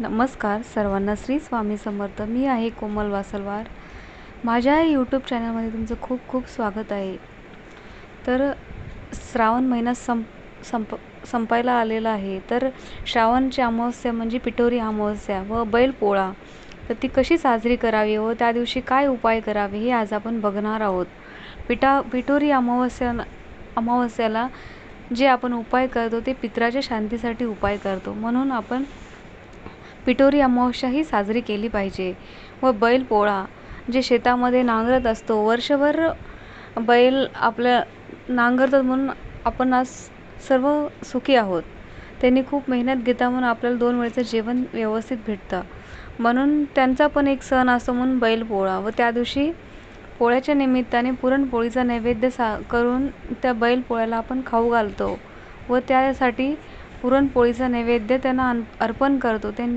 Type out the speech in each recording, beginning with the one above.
नमस्कार सर्वांना श्री स्वामी समर्थ. मी आहे कोमल वासलवार. माझ्या यूट्यूब चॅनलमध्ये तुमचं खूप खूप स्वागत आहे. तर श्रावण महिना संप संप संपायला आलेला आहे. तर श्रावणची अमावस्या म्हणजे पिठोरी अमावस्या व बैलपोळा. तर ती कशी साजरी करावी व त्या दिवशी काय उपाय करावे हे आज आपण बघणार आहोत. पिठा पिठोरी अमावस्या अमावस्याला जे आपण उपाय करतो ते पित्राच्या शांतीसाठी उपाय करतो. म्हणून आपण पिठोरी अमावस्या ही साजरी केली पाहिजे व बैलपोळा जे शेतामध्ये नांगरत असतो वर्षभर बैल आपल्या नांगरतात म्हणून आपण आज सर्व सुखी आहोत. त्यांनी खूप मेहनत घेता म्हणून आपल्याला दोन वेळचं जेवण व्यवस्थित भेटतं. म्हणून त्यांचा पण एक सण असतो म्हणून बैलपोळा व त्या दिवशी पोळ्याच्या निमित्ताने पुरणपोळीचा नैवेद्य सा करून त्या बैलपोळ्याला आपण खाऊ घालतो व त्यासाठी पुरणपोळीचा नैवेद्य त्यांना अन अर्पण करतो. त्यां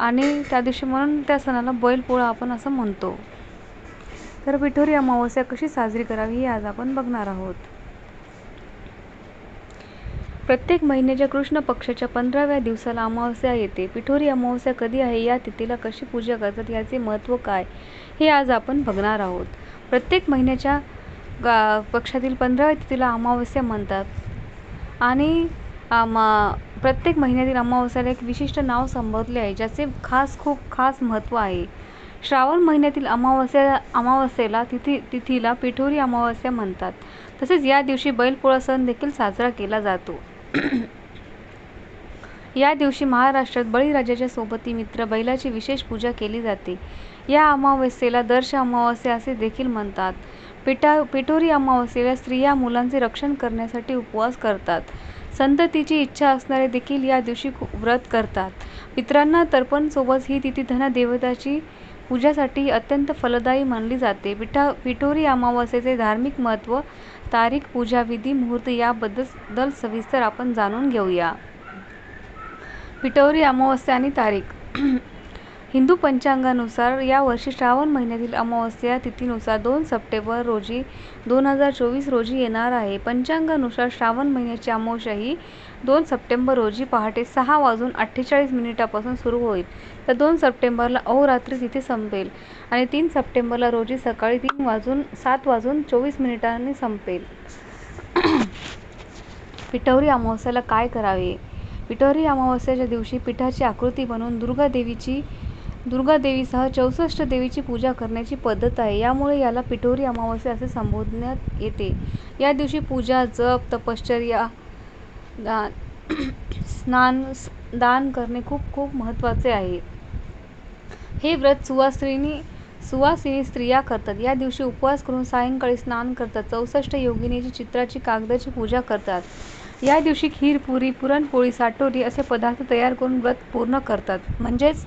आणि त्या दिवशी म्हणून त्या सणाला बैलपोळा आपण असं म्हणतो. तर पिठोरी अमावस्या कशी साजरी करावी हे आज आपण बघणार आहोत. प्रत्येक महिन्याच्या कृष्ण पक्षाच्या पंधराव्या दिवसाला अमावस्या येते. पिठोरी अमावस्या कधी आहे या तिथीला कशी पूजा करतात याचे महत्त्व काय हे आज आपण बघणार आहोत. प्रत्येक महिन्याच्या गा पक्षातील पंधराव्या तिथीला अमावस्या म्हणतात. आणि प्रत्येक महिन्यातील अमावस्याला एक विशिष्ट नाव संबोधले आहे ज्याचे खास खूप खास महत्त्व आहे. श्रावण महिन्यातील अमावस्या अमावस्येला तिथी तिथीला पिठोरी अमावस्या म्हणतात. तसेच या दिवशी बैलपोळा सण देखील साजरा केला जातो. या दिवशी महाराष्ट्रात बळीराजाच्या सोबती मित्र बैलाची विशेष पूजा केली जाते. या अमावस्येला दर्श अमावस्या असे देखील म्हणतात. पिठा पिठोरी अमावस्येला स्त्रिया मुलांचे रक्षण करण्यासाठी उपवास करतात. संततीची इच्छा असणारे देखील या दिवशी व्रत करतात. मित्रांना तर्पणसोबत ही तिथी धनदेवताची पूजासाठी अत्यंत फलदायी मानली जाते. पिठा पिठोरी अमावस्येचे धार्मिक महत्त्व तारीख पूजाविधी मुहूर्त याबद्दल सविस्तर आपण जाणून घेऊया. पिठोरी अमावस्या आणि तारीख. हिंदू पंचांगानुसार यावर्षी श्रावण महिन्यातील अमावस्या तिथीनुसार दोन सप्टेंबर रोजी दोन हजार चोवीस रोजी येणार आहे. पंचांगानुसार श्रावण महिन्याची अमावस्या ही दोन सप्टेंबर रोजी पहाटे सहा वाजून अठ्ठेचाळीस मिनिटापासून सुरू होईल. तर दोन सप्टेंबरला अहोरात्री तिथे संपेल आणि तीन सप्टेंबरला रोजी सकाळी तीन वाजून सात वाजून चोवीस मिनिटांनी संपेल. पिठवरी अमावस्याला काय करावे? पिठोरी अमावस्याच्या दिवशी पिठाची आकृती बनवून दुर्गा देवीची दुर्गादेवीसह चौसष्ट देवीची पूजा करण्याची पद्धत आहे. यामुळे याला पिठोरी अमावस्या असे संबोधण्यात येते. या दिवशी पूजा जप तपश्चर्या स्नान दान करणे खूप खूप महत्त्वाचे आहे. हे व्रत सुवासिनी सुवासिनी स्त्रिया करतात. या दिवशी उपवास करून सायंकाळी स्नान करतात. चौसष्ट योगिनीची चित्राची कागदाची पूजा करतात. या दिवशी खीर पुरी पुरणपोळी साटोरी असे पदार्थ तयार करून व्रत पूर्ण करतात. म्हणजेच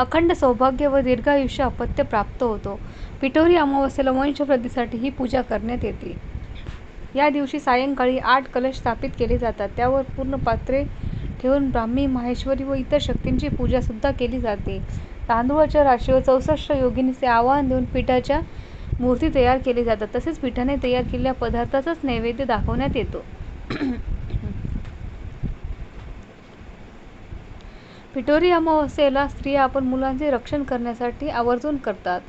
अखंड सौभाग्य व दीर्घायुष्य अपत्य प्राप्त होतो. पिठोरी अमावस्येला वंशवृद्धीसाठी ही पूजा करण्यात येते. या दिवशी सायंकाळी आठ कलश स्थापित केले जातात. त्यावर पूर्ण पात्रे ठेवून ब्राह्मी माहेश्वरी व इतर शक्तींची पूजासुद्धा केली जाते. तांदूळाच्या राशीवर चौसष्ट योगिनीचे आवाहन देऊन पिठाच्या मूर्ती तयार केली जातात. तसेच पिठाने तयार केलेल्या पदार्थाचाच नैवेद्य दाखवण्यात येतो. पिठोरी अमावस्येला स्त्रिया आपण मुलांचे रक्षण करण्यासाठी आवर्जून करतात.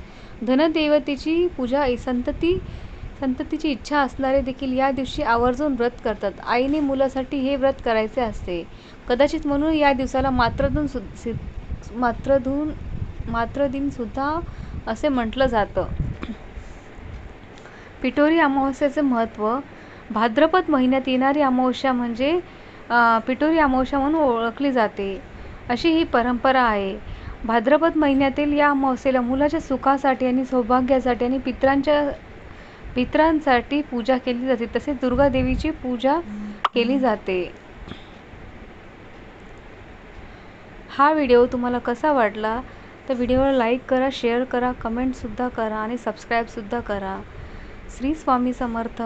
धनदेवतेची पूजा संतती संततीची इच्छा असणारे देखील या दिवशी आवर्जून व्रत करतात. आईने मुलासाठी हे व्रत करायचे असते. कदाचित म्हणून या दिवसाला मात्रधून सु मात्रधून मात्रदिनसुद्धा असे म्हटलं जातं. पिठोरी अमावस्याचे महत्त्व भाद्रपद महिन्यात येणारी अमावस्या म्हणजे पिठोरी अमावस्या म्हणून ओळखली जाते. अशी ही परंपरा आहे. भाद्रपद महिन्यातील या अमावस्येला मुलाच्या सुखासाठी आणि सौभाग्यासाठी आणि पित्रांच्या पित्रांसाठी पूजा केली जाते. तसेच दुर्गादेवीची पूजा केली जाते. हा व्हिडिओ तुम्हाला कसा वाटला? तर व्हिडिओला लाईक करा शेअर करा कमेंटसुद्धा करा आणि सबस्क्राईबसुद्धा करा. श्री स्वामी समर्थ.